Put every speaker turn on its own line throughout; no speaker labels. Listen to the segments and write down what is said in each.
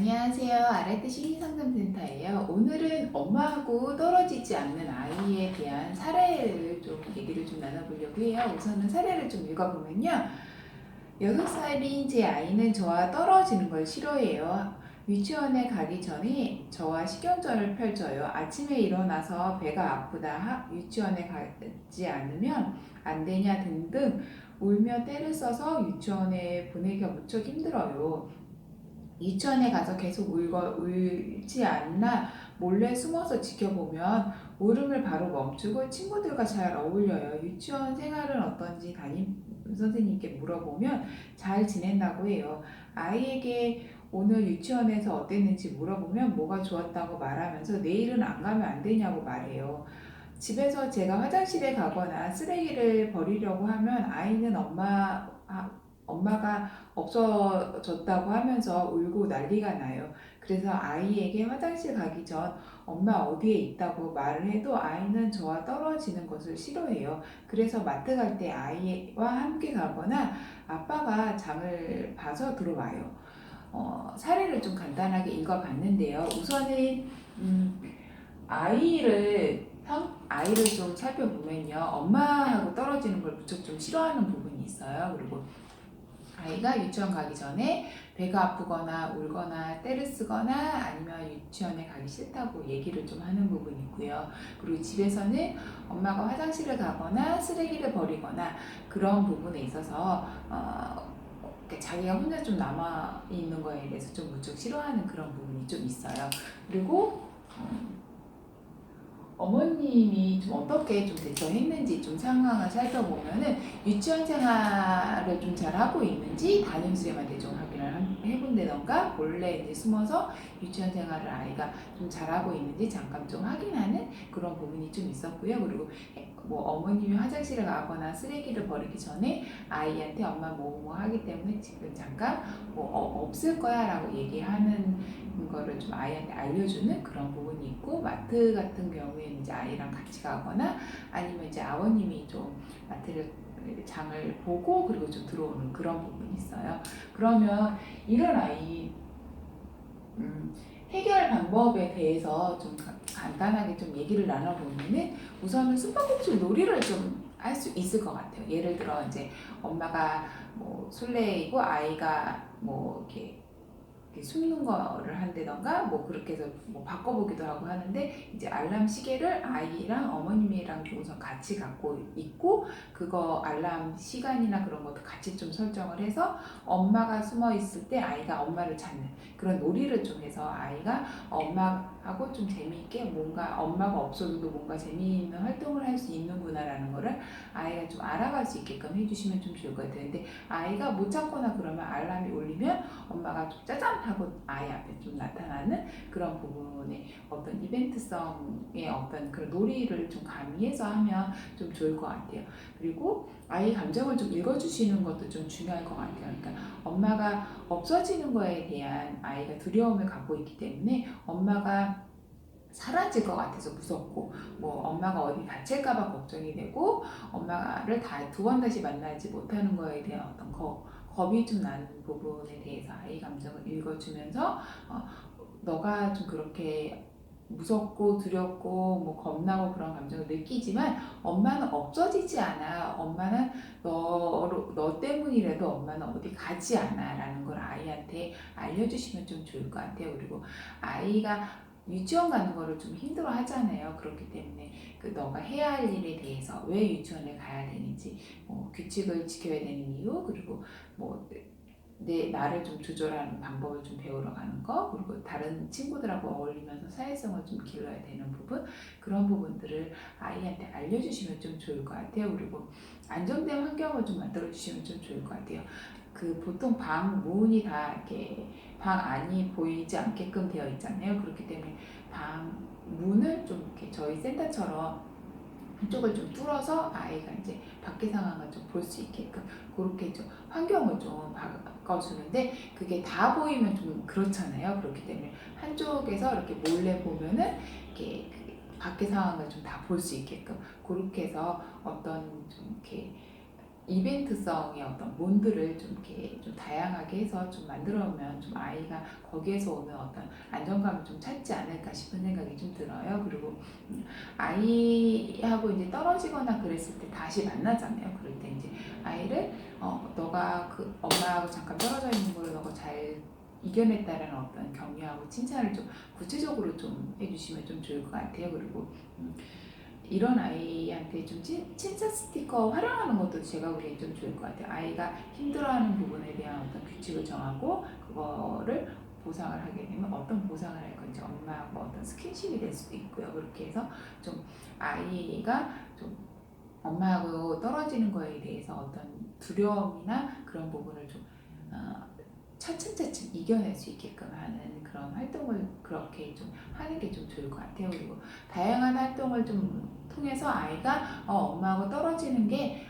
안녕하세요. 아라트 심리상담센터예요. 오늘은 엄마하고 떨어지지 않는 아이에 대한 사례를 좀 얘기를 좀 나눠보려고 해요. 우선은 사례를 좀 읽어보면요. 6살인 제 아이는 저와 떨어지는 걸 싫어해요. 유치원에 가기 전에 저와 식경전을 펼쳐요. 아침에 일어나서 배가 아프다, 하- 유치원에 가지 않으면 안 되냐 등등 울며 때를 써서 유치원에 보내기가 무척 힘들어요. 유치원에 가서 계속 울거, 울지 않나 몰래 숨어서 지켜보면 울음을 바로 멈추고 친구들과 잘 어울려요. 유치원 생활은 어떤지 담임 선생님께 물어보면 잘 지낸다고 해요. 아이에게 오늘 유치원에서 어땠는지 물어보면 뭐가 좋았다고 말하면서 내일은 안 가면 안 되냐고 말해요. 집에서 제가 화장실에 가거나 쓰레기를 버리려고 하면 아이는 엄마, 아, 엄마가 없어졌다고 하면서 울고 난리가 나요. 그래서 아이에게 화장실 가기 전 엄마 어디에 있다고 말을 해도 아이는 저와 떨어지는 것을 싫어해요. 그래서 마트 갈 때 아이와 함께 가거나 아빠가 장을 봐서 들어와요. 어, 사례를 좀 간단하게 읽어봤는데요. 우선은 음, 아이를 성- 아이를 좀 살펴보면요, 엄마하고 떨어지는 걸 무척 좀 싫어하는 부분이 있어요. 그리고 아이가 유치원 가기 전에 배가 아프거나 울거나 때를 쓰거나 아니면 유치원에 가기 싫다고 얘기를 좀 하는 부분이 있고요. 그리고 집에서는 엄마가 화장실을 가거나 쓰레기를 버리거나 그런 부분에 있어서 어, 자기가 혼자 좀 남아 있는 거에 대해서 좀 무척 싫어하는 그런 부분이 좀 있어요. 그리고 음, 어머님이 좀 어떻게 좀 대처했는지 좀 상황을 살펴보면은 유치원 생활을 좀 잘 하고 있는지 담임쌤한테 좀 확인을 한- 해본다던가 몰래 이제 숨어서 유치원 생활을 아이가 좀 잘하고 있는지 잠깐 좀 확인하는 그런 부분이 좀 있었고요. 그리고 해- 뭐 어머님이 화장실을 가거나 쓰레기를 버리기 전에 아이한테 엄마 뭐뭐 하기 때문에 지금 잠깐 뭐 어, 없을 거야 라고 얘기하는 거를 좀 아이한테 알려주는 그런 부분이 있고 마트 같은 경우에는 이제 아이랑 같이 가거나 아니면 이제 아버님이 좀 마트를 장을 보고 그리고 좀 들어오는 그런 부분이 있어요. 그러면 이런 아이 음, 해결 방법에 대해서 좀 가- 간단하게 좀 얘기를 나눠보면은 우선은 숨바꼭질 놀이를 좀 할 수 있을 것 같아요. 예를 들어 이제 엄마가 뭐 술래이고 아이가 뭐 이렇게 숨는 거를 한다던가 뭐 그렇게 해서 뭐 바꿔보기도 하고 하는데 이제 알람 시계를 아이랑 어머님이랑 우선 같이 갖고 있고 그거 알람 시간이나 그런 것도 같이 좀 설정을 해서 엄마가 숨어 있을 때 아이가 엄마를 찾는 그런 놀이를 좀 해서 아이가 엄마하고 좀 재미있게 뭔가 엄마가 없어도 뭔가 재미있는 활동을 할 수 있는구나라는 거를 아이가 좀 알아갈 수 있게끔 해주시면 좀 좋을 것 같아요. 근데 아이가 못 찾거나 그러면 알람이 울리면 엄마가 좀 짜잔 하고 아이 앞에 좀 나타나는 그런 부분에 어떤 이벤트성의 어떤 그런 놀이를 좀 가미해서 하면 좀 좋을 것 같아요. 그리고 아이 감정을 좀 읽어주시는 것도 좀 중요할 것 같아요. 그러니까 엄마가 없어지는 거에 대한 아이가 두려움을 갖고 있기 때문에 엄마가 사라질 것 같아서 무섭고 뭐 엄마가 어디 다칠까봐 걱정이 되고 엄마를 다 두 번 다시 만나지 못하는 거에 대한 어떤 거, 겁이 좀 나는 부분에 대해서 아이 감정을 읽어주면서 어, 너가 좀 그렇게 무섭고 두렵고 뭐 겁나고 그런 감정을 느끼지만 엄마는 없어지지 않아. 엄마는 너로 너 때문이라도 엄마는 어디 가지 않아 라는 걸 아이한테 알려주시면 좀 좋을 것 같아요. 그리고 아이가 유치원 가는 거를 좀 힘들어 하잖아요. 그렇기 때문에 그 너가 해야 할 일에 대해서 왜 유치원에 가야 되는지 뭐 규칙을 지켜야 되는 이유 그리고 뭐 내 나를 좀 조절하는 방법을 좀 배우러 가는 거 그리고 다른 친구들하고 어울리면서 사회성을 좀 길러야 되는 부분 그런 부분들을 아이한테 알려주시면 좀 좋을 것 같아요. 그리고 안정된 환경을 좀 만들어 주시면 좀 좋을 것 같아요 그 보통 방 문이 다 이렇게 방 안이 보이지 않게끔 되어 있잖아요 그렇기 때문에 방 문을 좀 이렇게 저희 센터처럼 한쪽을 좀 뚫어서 아이가 이제 밖의 상황을 좀 볼 수 있게끔 그렇게 좀 환경을 좀 바꿔주는데 그게 다 보이면 좀 그렇잖아요. 그렇기 때문에 한쪽에서 이렇게 몰래 보면은 이렇게 그 밖의 상황을 좀 다 볼 수 있게끔 그렇게 해서 어떤 좀 이렇게 이벤트성의 어떤 몬드를 좀 이렇게 좀 다양하게 해서 좀 만들어 오면 좀 아이가 거기에서 오는 어떤 안정감을 좀 찾지 않을까 싶은 생각이 좀 들어요. 그리고 음, 아이하고 이제 떨어지거나 그랬을 때 다시 만나잖아요. 그럴 때 이제 아이를 어 너가 그 엄마하고 잠깐 떨어져 있는 걸 너가 잘 이겨냈다라는 어떤 격려하고 칭찬을 좀 구체적으로 좀 해주시면 좀 좋을 것 같아요. 그리고 음, 이런 아이한테 좀 친, 칭찬 스티커 활용하는 것도 제가 보기엔 좀 좋을 것 같아요. 아이가 힘들어하는 부분에 대한 어떤 규칙을 정하고 그거를 보상을 하게 되면 어떤 보상을 할 건지 엄마하고 어떤 스킨십이 될 수도 있고요. 그렇게 해서 좀 아이가 좀 엄마하고 떨어지는 거에 대해서 어떤 두려움이나 그런 부분을 좀 어, 차츰차츰 이겨낼 수 있게끔 하는 그런 활동을 그렇게 좀 하는 게 좀 좋을 것 같아요. 그리고 다양한 활동을 좀 통해서 아이가 어, 엄마하고 떨어지는 게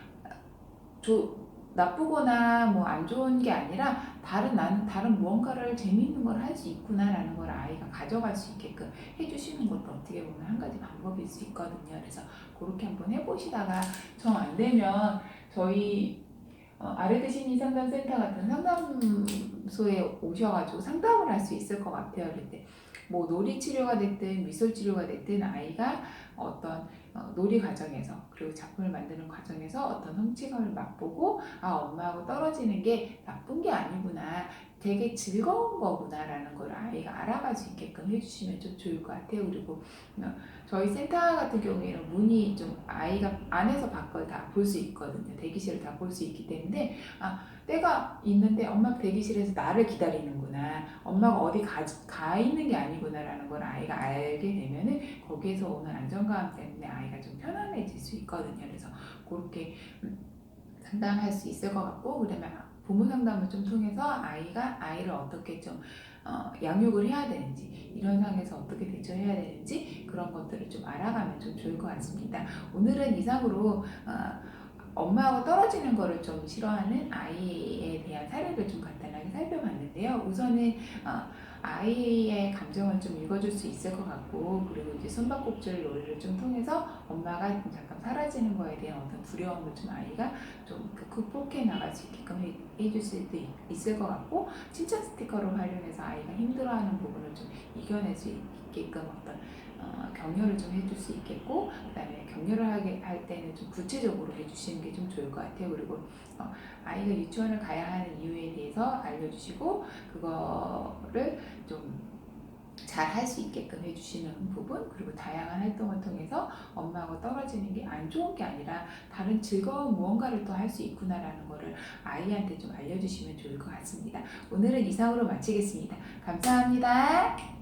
조, 나쁘거나 뭐 안 좋은 게 아니라 다른 나는 다른 무언가를 재미있는 걸 할 수 있구나라는 걸 아이가 가져갈 수 있게끔 해주시는 것도 어떻게 보면 한 가지 방법일 수 있거든요. 그래서 그렇게 한번 해보시다가 정 안 되면 저희 어, 아르드 심리 상담 센터 같은 상담소에 오셔가지고 상담을 할 수 있을 것 같아요. 그때 뭐 놀이 치료가 됐든 미술 치료가 됐든 아이가 어떤 어, 놀이 과정에서 그리고 작품을 만드는 과정에서 어떤 성취감을 맛보고 아 엄마하고 떨어지는 게 나쁜 게 아니구나 되게 즐거운 거구나라는 걸 아이가 알아갈 수 있게끔 해주시면 좀 좋을 것 같아요. 그리고 어, 저희 센터 같은 경우에는 문이 좀 아이가 안에서 밖을 다 볼 수 있거든요. 대기실을 다 볼 수 있기 때문에 아 때가 있는데 엄마 대기실에서 나를 기다리는구나. 엄마가 어디 가, 가 있는 게 아니구나라는 걸 아이가 알게 되면은 거기에서 오는 안정 감 때문에 아이가 좀 편안해질 수 있거든요. 그래서 그렇게 음, 상담할 수 있을 것 같고 그다음에 부모 상담을 좀 통해서 아이가 아이를 어떻게 좀 어, 양육을 해야 되는지 이런 상황에서 어떻게 대처해야 되는지 그런 것들을 좀 알아가면 좀 좋을 것 같습니다. 오늘은 이상으로 어, 엄마하고 떨어지는 거를 좀 싫어하는 아이에 대한 사례를 좀 간단하게 살펴봤는데요. 우선은 어, 아이의 감정을 좀 읽어줄 수 있을 것 같고 그리고 이제 손바꼭질 놀이를 좀 통해서 엄마가 잠깐 사라지는 거에 대한 어떤 두려움을 좀 아이가 좀 그- 극복해 나갈 수 있게끔 해, 해줄 수도 있- 있을 것 같고 칭찬 스티커를 활용해서 아이가 힘들어하는 부분을 좀 이겨낼 수 있게끔 어떤 어, 격려를 좀 해줄 수 있겠고 그다음에 격려를 하게 할 때는 좀 구체적으로 해주시는 게 좀 좋을 것 같아요. 그리고 어, 아이가 유치원을 가야 하는 이유에 대해서 알려주시고 그거를 좀 잘할수 있게끔 해주시는 부분 그리고 다양한 활동을 통해서 엄마하고 떨어지는 게 안 좋은 게 아니라 다른 즐거운 무언가를 또 할 수 있구나라는 거를 아이한테 좀 알려주시면 좋을 것 같습니다. 오늘은 이상으로 마치겠습니다. 감사합니다.